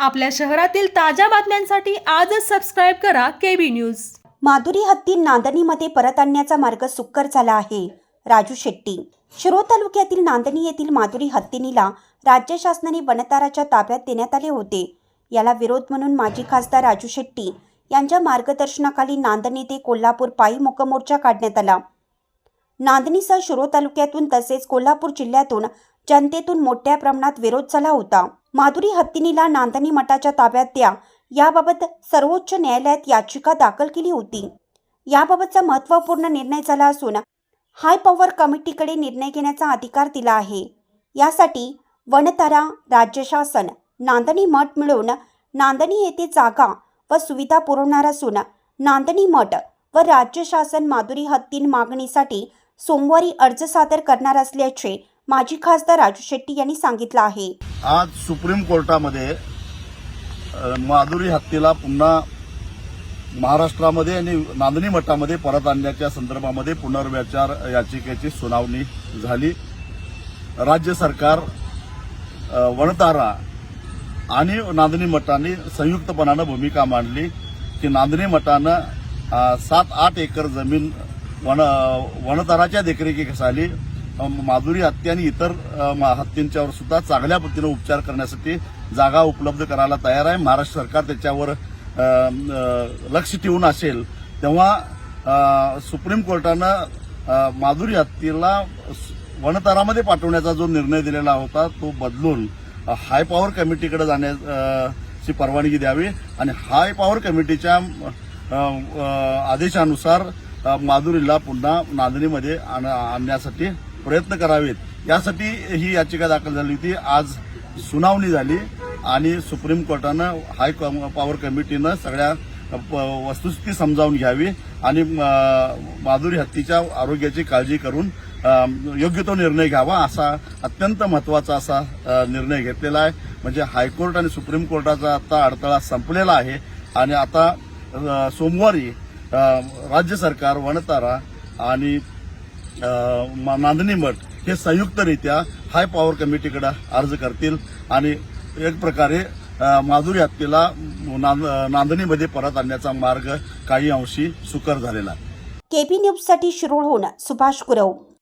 आपल्या शहरातील ताज्या बातम्यांसाठी आजच सबस्क्राईब करा केबी न्यूज माधुरी हत्ती नांदणीमध्ये परत आणण्याचा मार्ग सुकर झाला आहे. राजू शेट्टी. शिरोळ तालुक्यातील नांदणी येथील माधुरी हत्तीनीला राज्य शासनाने वनताराच्या ताब्यात देण्यात आले होते. याला विरोध म्हणून माजी खासदार राजू शेट्टी यांच्या मार्गदर्शनाखाली नांदणी ते कोल्हापूर पायी मोकमोर्चा काढण्यात आला. नांदणीसह शिरोळ तालुक्यातून तसेच कोल्हापूर जिल्ह्यातून जनतेतून मोठ्या प्रमाणात विरोध झाला होता. माधुरी हत्तीनीला नांदणी मठाच्या ताब्यात द्या. याबाबत सर्वोच्च न्यायालयात याचिका दाखल केली होती. याबाबतचा महत्त्वपूर्ण निर्णय झाला असून हाय पॉवर कमिटीकडे निर्णय घेण्याचा अधिकार दिला आहे. यासाठी वनतारा राज्य शासन नांदणी मठ मिळवून नांदणी येथे जागा व सुविधा पुरवणार असून नांदणी मठ व राज्य शासन माधुरी हत्तीन मागणीसाठी सोमवारी अर्ज सादर करणार असल्याचे माजी खासदार राजू शेट्टी यांनी सांगितलं आहे. आज सुप्रीम कोर्टामध्ये माधुरी हत्तीला पुन्हा महाराष्ट्रामध्ये आणि नांदणी मठामध्ये परत आणण्याच्या संदर्भामध्ये पुनर्विचार याचिकेची सुनावणी झाली. राज्य सरकार वणतारा आणि नांदणी मठाने संयुक्तपणानं भूमिका मांडली की नांदणी मठानं सात आठ एकर जमीन वन वणताराच्या देखरेखीखाली माधुरी हत्ती आणि इतर अ, मा- सुद्धा चांगल्या पद्धतीनं उपचार करण्यासाठी जागा उपलब्ध करायला तयार आहे. महाराष्ट्र सरकार त्याच्यावर लक्ष ठेवून असेल तेव्हा सुप्रीम कोर्टानं माधुरी हत्तीला वनतारामध्ये पाठवण्याचा जो निर्णय दिलेला होता तो बदलून हाय पॉवर कमिटीकडे जाण्याची परवानगी द्यावी आणि हाय पॉवर कमिटीच्या आदेशानुसार माधुरीला पुन्हा नांदणीमध्ये आण- आणण्यासाठी प्रयत्न करावेत. यासाठी ही याचिका दाखल झाली होती. आज सुनावणी झाली आणि सुप्रीम कोर्टानं हाय पॉवर कमिटीनं सगळ्या प- वस्तुस्थिती समजावून घ्यावी आणि माधुरी हत्तीच्या आरोग्याची काळजी करून योग्य तो निर्णय घ्यावा असा अत्यंत महत्त्वाचा असा निर्णय घेतलेला आहे. म्हणजे हायकोर्ट आणि सुप्रीम कोर्टाचा आता अडथळा संपलेला आहे आणि आता सोमवारी राज्य सरकार वनतारा आणि नांदणी मठ हे संयुक्तरित्या हाय पॉवर कमिटीकडे अर्ज करतील आणि एक प्रकारे माधुरी हत्तीला नांदणीमध्ये परत आणण्याचा मार्ग काही अंशी सुकर झालेला. आहे केबी न्यूजसाठी शिरोळहून सुभाष गुरव